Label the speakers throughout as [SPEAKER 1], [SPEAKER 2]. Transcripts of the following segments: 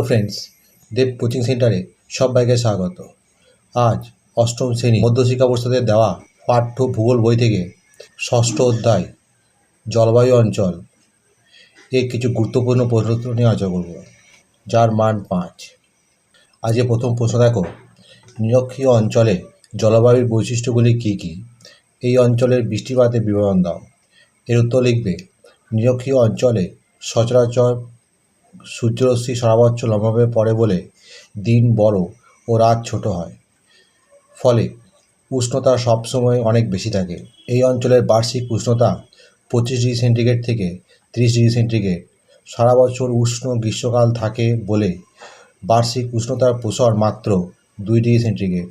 [SPEAKER 1] Hello friends দেব coaching সেন্টারে সবাইকে স্বাগত। আজ অষ্টম শ্রেণি মধ্যশিক্ষা পরিষদের দেওয়া পাঠ্য ভূগোল বই থেকে ষষ্ঠ অধ্যায়, জলবায়ু অঞ্চল এর কিছু গুরুত্বপূর্ণ প্রশ্ন নিয়ে আলোচনা করব, যার মান পাঁচ। আজকে প্রথম প্রশ্ন দেখো, নিরক্ষীয় অঞ্চলে জলবায়ুর বৈশিষ্ট্যগুলি কী কী? এই অঞ্চলের বৃষ্টিপাতের বিবরণ দাও। এর উত্তর লিখবে, নিরক্ষীয় অঞ্চলে সচরাচর সূর্যরশ্মি সারা বছর লম্বাভাবে পড়ে বলে দিন বড় ও রাত ছোট হয়। ফলে উষ্ণতা সবসময় অনেক বেশি থাকে। এই অঞ্চলের বার্ষিক উষ্ণতা পঁচিশ ডিগ্রি সেন্টিগ্রেড থেকে তিরিশ ডিগ্রি সেন্টিগ্রেড। সারা বছর উষ্ণ গ্রীষ্মকাল থাকে বলে বার্ষিক উষ্ণতার প্রসার মাত্র দুই ডিগ্রি সেন্টিগ্রেড।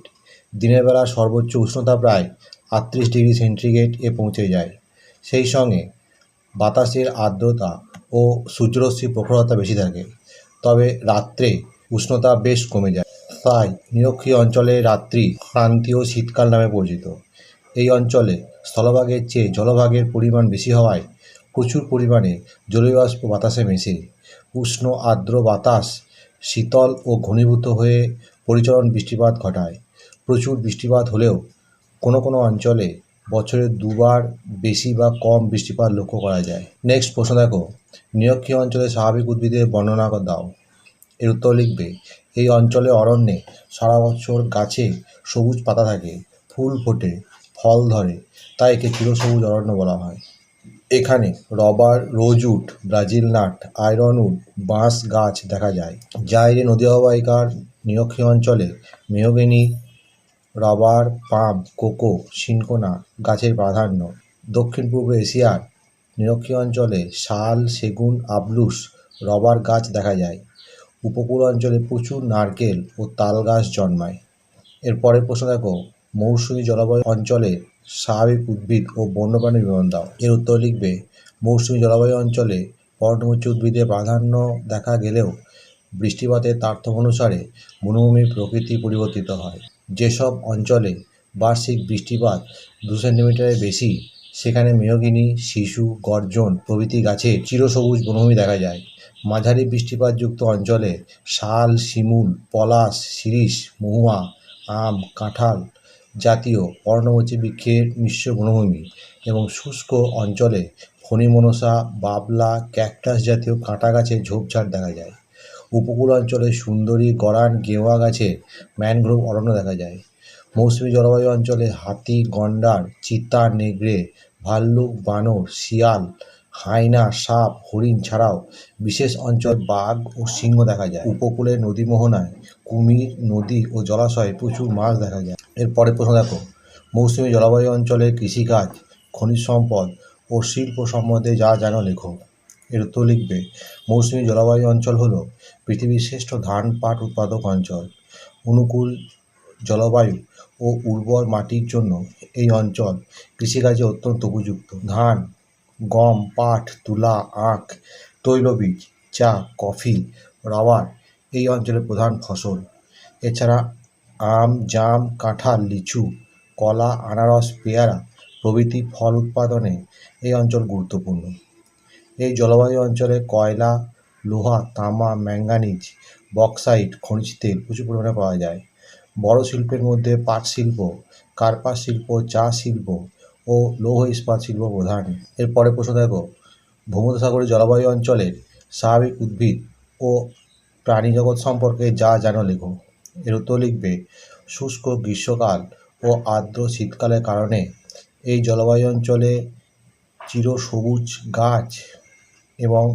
[SPEAKER 1] দিনের বেলা সর্বোচ্চ উষ্ণতা প্রায় আটত্রিশ ডিগ্রি সেন্টিগ্রেড এ পৌঁছে যায়। সেই সঙ্গে বাতাসের আর্দ্রতা ও সূর্যরশ্মির প্রখরতা বেশি থাকে, তবে রাত্রে উষ্ণতা বেশ কমে যায়। তাই নিরক্ষীয় অঞ্চলে রাত্রি ক্রান্তীয় শীতকাল নামে পরিচিত। এই অঞ্চলে স্থলভাগের চেয়ে জলভাগের পরিমাণ বেশি হওয়ায় প্রচুর পরিমাণে জলীয়বাষ্প বাতাসে মেশে। উষ্ণ আর্দ্র বাতাস শীতল ও ঘনীভূত হয়ে পরিচলন বৃষ্টিপাত ঘটায়। প্রচুর বৃষ্টিপাত হলেও কোনো কোনো অঞ্চলে বছরে দুবার বেশি বা কম বৃষ্টিপাত লক্ষ্য করা যায়। নেক্সট প্রশ্ন দেখো, নিরক্ষীয় অঞ্চলে স্বাভাবিক উদ্ভিদের বর্ণনা দাও। এর উত্তর লিখবে, এই অঞ্চলে অরণ্যে সারা বছর গাছে সবুজ পাতা থাকে, ফুল ফোটে, ফল ধরে, তাই একে চিরসবুজ অরণ্য বলা হয়। এখানে rubber rosewood Brazil nut ironwood বাঁশ গাছ দেখা যায়। জাইরে নদী অববাহিকার নিরক্ষীয় অঞ্চলে mahogany rubber, palm, cocoa cinchona গাছের প্রাধান্য। দক্ষিণ পূর্ব এশিয়ার নিরক্ষীয় অঞ্চলে শাল, সেগুন, আবলুস, রবার গাছ দেখা যায়। উপকূল অঞ্চলে প্রচুর নারকেল ও তাল গাছ জন্মায়। এর পরের প্রশ্ন দেখো, মৌসুমী জলবায়ু অঞ্চলে স্বাভাবিক উদ্ভিদ ও বন্যপ্রাণীর বিবরণ দাও। এর উত্তর লিখবে, মৌসুমী জলবায়ু অঞ্চলে পর্ণমোচী উদ্ভিদের প্রাধান্য দেখা গেলেও বৃষ্টিপাতের তারতম্য অনুসারে বনভূমির প্রকৃতি পরিবর্তিত হয়। যেসব অঞ্চলে বার্ষিক বৃষ্টিপাত দু সেন্টিমিটারের বেশি, সেখানে মেহগিনি, শিশু, গর্জন প্রভৃতি গাছের চিরসবুজ বনভূমি দেখা যায়। মাঝারি বৃষ্টিপাতযুক্ত অঞ্চলে শাল, শিমুল, পলাশ, শিরীষ, মহুয়া, আম, কাঁঠাল জাতীয় পর্ণমোচী বৃক্ষের মিশ্র বনভূমি এবং শুষ্ক অঞ্চলে ফণিমনসা, বাবলা, ক্যাকটাস জাতীয় কাঁটা গাছের ঝোপঝাড় দেখা যায়। উপকূল অঞ্চলে সুন্দরী গরান গেওয়া গাছের ম্যানগ্রোভ অরণ্য দেখা যায়। মৌসুমী জলবায়ু অঞ্চলে হাতি, গন্ডার, চিতা, নেগড়ে, ভাল্লুক, বানর, শিয়াল হায়না সাপ, হরিণ ছাড়াও বিশেষ অঞ্চল বাঘ ও সিংহ দেখা যায়। উপকূলে নদী মোহনায় কুমির, নদী ও জলাশয়ে প্রচুর মাছ দেখা যায়। এরপরে প্রশ্ন দেখো। মৌসুমী জলবায়ু অঞ্চলে কৃষিকাজ, খনিজ সম্পদ ও শিল্প সম্বন্ধে যা জানো লেখো। এর উত্তর লিখবে। মৌসুমী জলবায়ু অঞ্চল হলো পৃথিবীর শ্রেষ্ঠ ধান পাট উৎপাদক অঞ্চল। অনুকূল জলবায়ু ও উর্বর মাটির জন্য এই অঞ্চল কৃষিকাজে অত্যন্ত উপযুক্ত। ধান, গম, পাট, তুলা, আখ, তৈলবীজ, চা, কফি, রাবার এই অঞ্চলের প্রধান ফসল। এছাড়া আম, জাম, কাঁঠাল, লিচু, কলা, আনারস, পেয়ারা প্রভৃতি ফল উৎপাদনে এই অঞ্চল গুরুত্বপূর্ণ। এই জলবায়ু অঞ্চলে কয়লা লোহা, তামা, ম্যাঙ্গানিজ, বক্সাইট, খনিজ তেল প্রচুর পরিমাণে পাওয়া যায়। বড় শিল্পের মধ্যে পাট শিল্প, কার্পাস শিল্প, চা শিল্প ও লৌহ ইস্পাত শিল্প প্রধান। এরপরে প্রশ্ন দেখো ভূমধ্যসাগরীয় জলবায়ু অঞ্চলের স্বাভাবিক উদ্ভিদ ও প্রাণীজগৎ সম্পর্কে যা জানো লেখো। এর উত্তর লিখবে, শুষ্ক গ্রীষ্মকাল ও আর্দ্র শীতকালের কারণে এই জলবায়ু অঞ্চলে চিরসবুজ গাছ এবং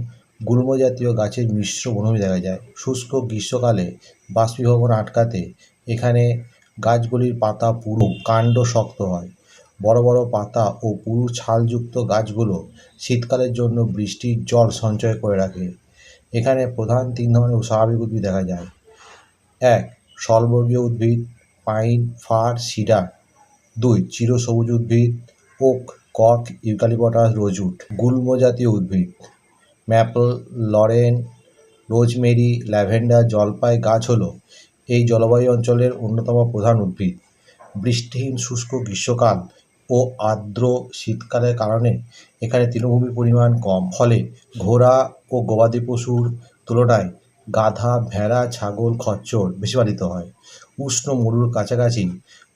[SPEAKER 1] গুল্ম জাতীয় গাছের মিশ্র বনভূমি দেখা যায়। শুষ্ক গ্রীষ্মকালে বাষ্পীভবন আটকাতে এখানে গাছগুলির পাতা পুরু কাণ্ড শক্ত হয়। বড় বড় পাতা ও পুরু ছালযুক্ত গাছগুলো শীতকালের জন্য বৃষ্টির জল সঞ্চয় করে রাখে। এখানে প্রধান তিন ধরনের স্বাভাবিক উদ্ভিদ দেখা যায়। এক স্থলবর্গীয় উদ্ভিদ, পাইন, ফার, সিডার। দুই, চিরসবুজ উদ্ভিদ, ওক, কক ইউক্যালিপটাস রোজউড গুল্ম জাতীয় উদ্ভিদ। ম্যাপল, লরেন, রোজমেরি, ল্যাভেন্ডার, জলপাই, গাছ হলো এই জলবায়ু অঞ্চলের অন্যতম প্রধান উদ্ভিদ। বৃষ্টিহীন, শুষ্ক গ্রীষ্মকাল ও আর্দ্র শীতকালের কারণে এখানে তৃণভূমির পরিমাণ কম। ফলে ঘোড়া ও গবাদি পশুর তুলনায় গাধা, ভেড়া, ছাগল, খচ্চর বেশি পালিত হয়। উষ্ণ মরুর কাছাকাছি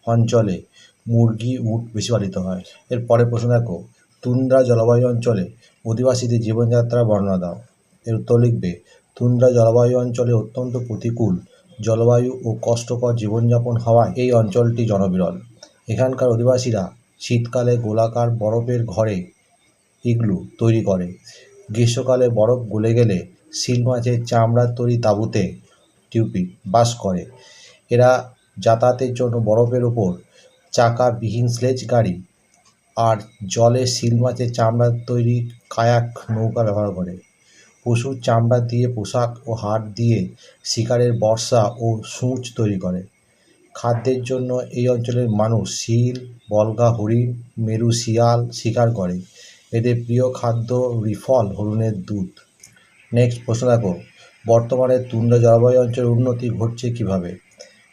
[SPEAKER 1] অঞ্চলে মুরগি, উট বেশি পালিত হয়। এর পরের প্রশ্ন দেখো, তুন্দ্রা জলবায়ু অঞ্চলে অধিবাসীদের জীবনযাত্রা বর্ণনা দাও। এর উত্তর লিখবে, তুন্দ্রা জলবায়ু অঞ্চলে অত্যন্ত প্রতিকূল জলবায়ু ও কষ্টকর জীবনযাপন হওয়ায় এই অঞ্চলটি জনবিরল। এখানকার অধিবাসীরা শীতকালে গোলাকার বরফের ঘরে ইগলু তৈরি করে। গ্রীষ্মকালে বরফ গলে গেলে শিল মাছের চামড়ার তৈরি তাঁবুতে টিউপি বাস করে। এরা যাতায়াতের জন্য বরফের ওপর চাকাবিহীন স্লেজ গাড়ি আর জলে সিল মাছের চামড়ার তৈরি কায়াক নৌকা ব্যবহার করে। পশুর চামড়া দিয়ে পোশাক ও হাড় দিয়ে শিকারের বর্ষা ও সূঁচ তৈরি করে। খাদ্যের জন্য এই অঞ্চলের মানুষ শিল, বলগা, হরিণ, মেরু, শিয়াল শিকার করে। এদের প্রিয় খাদ্য রিফল হরিণের দুধ। নেক্সট প্রশ্ন দেখো, বর্তমানে তুন্দ্রা জলবায়ু অঞ্চলের উন্নতি ঘটছে কীভাবে?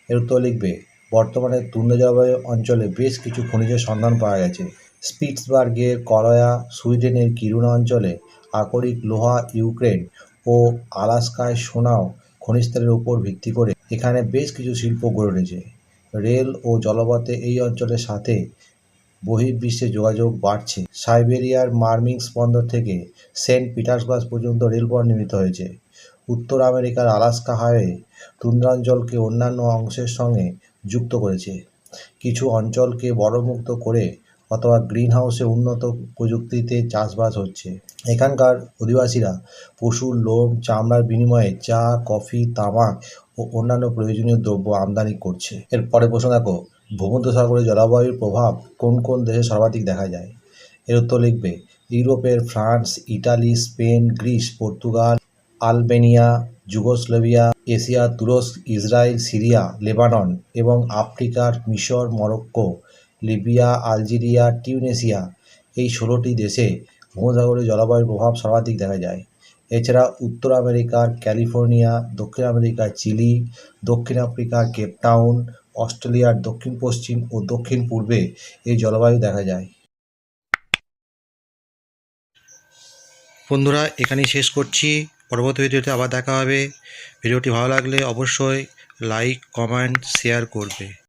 [SPEAKER 1] এর উত্তর লিখবে, বর্তমানে তুন্দ্রা জলবায়ু অঞ্চলে বেশ কিছু খনিজের সন্ধান পাওয়া গেছে। স্পিটসবার্গের করয়া সুইডেনের কিরুনা অঞ্চলে আকরিক লোহা, ইউক্রেন ও আলাস্কায় সোনাও খনিজতেলের উপর ভিত্তি করে এখানে বেশ কিছু শিল্প গড়ে উঠেছে। রেল ও জলপথে এই অঞ্চলের সাথে বহির্বিশ্বে যোগাযোগ বাড়ছে। সাইবেরিয়ার মার্মিংস বন্দর থেকে সেন্ট পিটার্সবার্গ পর্যন্ত রেলপথ নির্মিত হয়েছে। উত্তর আমেরিকার আলাস্কা হাইওয়ে তুন্দ্রাঞ্চলকে অন্যান্য অংশের সঙ্গে যুক্ত করেছে। কিছু অঞ্চলকে বরফমুক্ত করে অথবা গ্রিন হাউসে উন্নত প্রযুক্তিতে চাষবাস হচ্ছে। এখানকার অধিবাসীরা পশুর লোম, চামড়ার বিনিময়ে চা, কফি, তামাক ও অন্যান্য প্রয়োজনীয় দ্রব্য আমদানি করছে। এর পরে প্রশ্ন দেখো, ভূমধ্যসাগরে জলবায়ুর প্রভাব কোন কোন দেশে সর্বাধিক দেখা যায়? এর উত্তর লিখবে, ইউরোপের France, Italy, Spain, Greece, Portugal, Albania, Yugoslavia, Asia, তুরস্ক, ইসরায়েল, সিরিয়া, লেবানন এবং আফ্রিকার মিশর, মরক্কো লিবিয়া, আলজেরিয়া, টিউনেশিয়া এই ষোলোটি দেশে ভূমধ্যসাগরে জলবায়ুর প্রভাব সর্বাধিক দেখা যায়। এছাড়া উত্তর আমেরিকার ক্যালিফোর্নিয়া, দক্ষিণ আমেরিকার চিলি, দক্ষিণ আফ্রিকার কেপটাউন অস্ট্রেলিয়ার দক্ষিণ পশ্চিম ও দক্ষিণ পূর্বে এই জলবায়ু দেখা যায়। বন্ধুরা, এখানেই শেষ করছি। পরবর্তী ভিডিওতে আবার দেখা হবে। ভিডিওটি ভালো লাগলে অবশ্যই লাইক, কমেন্ট, শেয়ার করবে।